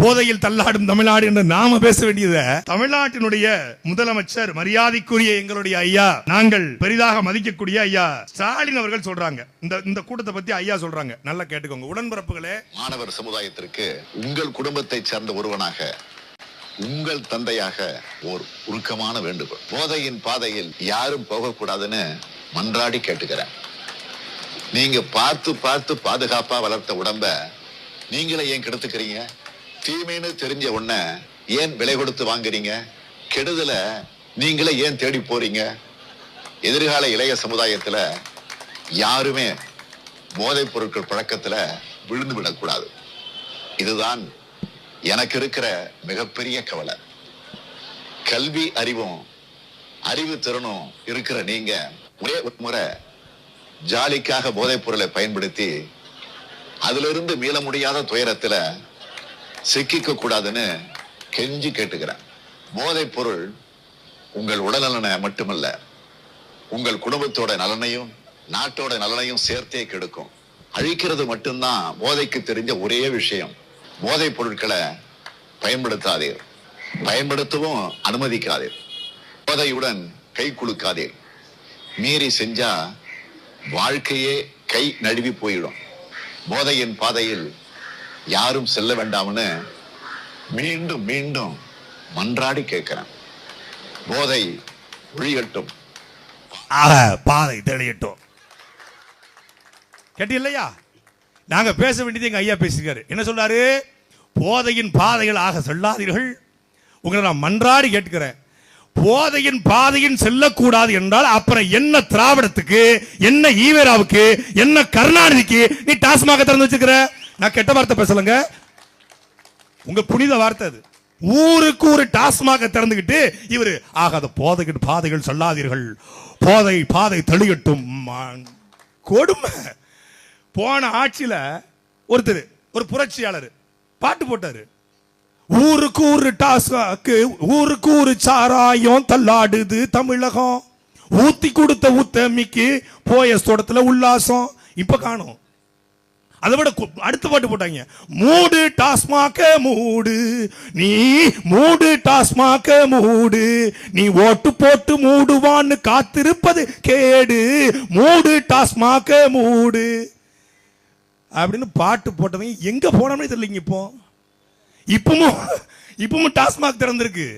போதையில் தள்ளாடும் தமிழ்நாடு என்று நாம பேச வேண்டியது தமிழ்நாட்டினுடைய முதலமைச்சர் மரியாதைக்குரிய எங்களுடைய ஐயா நாங்கள் பெரிதாக மதிக்கக்கூடிய ஐயா ஸ்டாலின் அவர்கள் சொல்றாங்க. இந்த இந்த கூட்டத்தை பத்தி ஐயா சொல்றாங்க. நல்லா கேட்டுக்கோங்க. உடன்பிறப்புகளே. மாணவர் சமுதாயத்திற்கு உங்கள் குடும்பத்தை சேர்ந்த ஒருவனாக உங்கள் தந்தையாக ஓர் உருக்கமான வேண்டுகோள். போதையின் பாதையில் யாரும் போகக்கூடாதுன்னு மன்றாடி கேட்டுக்கிறேன். நீங்க பார்த்து பார்த்து பாதுகாப்பா வளர்த்த உடம்ப நீங்களே ஏன் கெடுத்துக்கிறீங்க? தீமைன்னு தெரிஞ்ச உடனே ஏன் விலை கொடுத்து வாங்குறீங்க? கெடுதல நீங்களே ஏன் தேடி போறீங்க? எதிர்கால இளைய சமுதாயத்துல யாருமே போதைப் பொருட்கள் பழக்கத்துல விழுந்து விடக்கூடாது. இதுதான் எனக்கு இருக்கிற மிகப்பெரிய கவலை. கல்வி அறிவும் அறிவு திறனும் இருக்கிற நீங்க ஒரே ஒரு முறை ஜாலிக்காக போதைப் பொருளை பயன்படுத்தி அதிலிருந்து மீள முடியாத துயரத்துல சிக்கிக்க கூடாதுன்னு கெஞ்சி கேட்டுக்கிறேன். போதைப் பொருள் உங்கள் உடல்நலனை மட்டுமல்ல உங்கள் குடும்பத்தோட நலனையும் நாட்டோட நலனையும் சேர்த்தே கெடுக்கும். அழிக்கிறது மட்டும்தான் போதைக்கு தெரிஞ்ச ஒரே விஷயம். போதைப் பொருட்களை பயன்படுத்தாதீர். பயன்படுத்தவும் அனுமதிக்காதீர். போதையுடன் கை குலுக்காதீர். மீறி செஞ்சா வாழ்க்கையே கை நழுவி போயிடும். போதையின் பாதையில் யாரும் செல்ல வேண்டாம்னு மீண்டும் மீண்டும் மன்றாடி கேட்கிறேன். போதை ஒழியட்டும். ஆக பாதை தெளியட்டும். கேட்டு இல்லையா நாங்க பேச வேண்டியது எங்க ஐயா பேசியிருக்காரு. என்ன சொல்றாரு? போதையின் பாதைகள் ஆக செல்லாதீர்கள். உங்களை நான் மன்றாடி கேட்கிறேன் போதையின் பாதையின் செல்லக்கூடாது என்றால் அப்புறம் என்ன திராவிடத்துக்கு என்ன ஈவேராவுக்கு என்ன கருணாநிதிக்கு நீ டாஸ்மாக திறந்து வச்சிருக்கிற? நான் கெட்ட வார்த்தை பேசலங்க உங்க புனித வார்த்தை அது. ஊருக்கு ஒரு டாஸ்மாக திறந்துக்கிட்டு இவர் ஆக ஆகாத போதைக்கிட்டு பாதைகள் சொல்லாதீர்கள். போதை பாதை தெளியட்டும். கொடுமை. போன ஆட்சியில் ஒருத்தர் ஒரு புரட்சியாளர் பாட்டு போட்டாரு. ஊருக்கு ஒரு டாஸ்க்கு ஊருக்கு ஒரு சாராயம் தள்ளாடுது தமிழகம். ஊத்தி கொடுத்த ஊத்தமிக்கு போய தோட்டத்தில் உல்லாசம். இப்போ காணும். அதை விட அடுத்த பாட்டு போட்டாங்க. மூடு டாஸ்மாக மூடு. நீ மூடு டாஸ்மாக மூடு. நீ ஓட்டு போட்டு மூடுவான்னு காத்திருப்பது கேடு. மூடு டாஸ்மாக மூடு. அப்படின்னு பாட்டு போட்டவங்க எங்க போனோம்னே தெரியலங்க இப்போ. இப்பவும் இப்பவும் டாஸ்மாக் திறந்திருக்கு.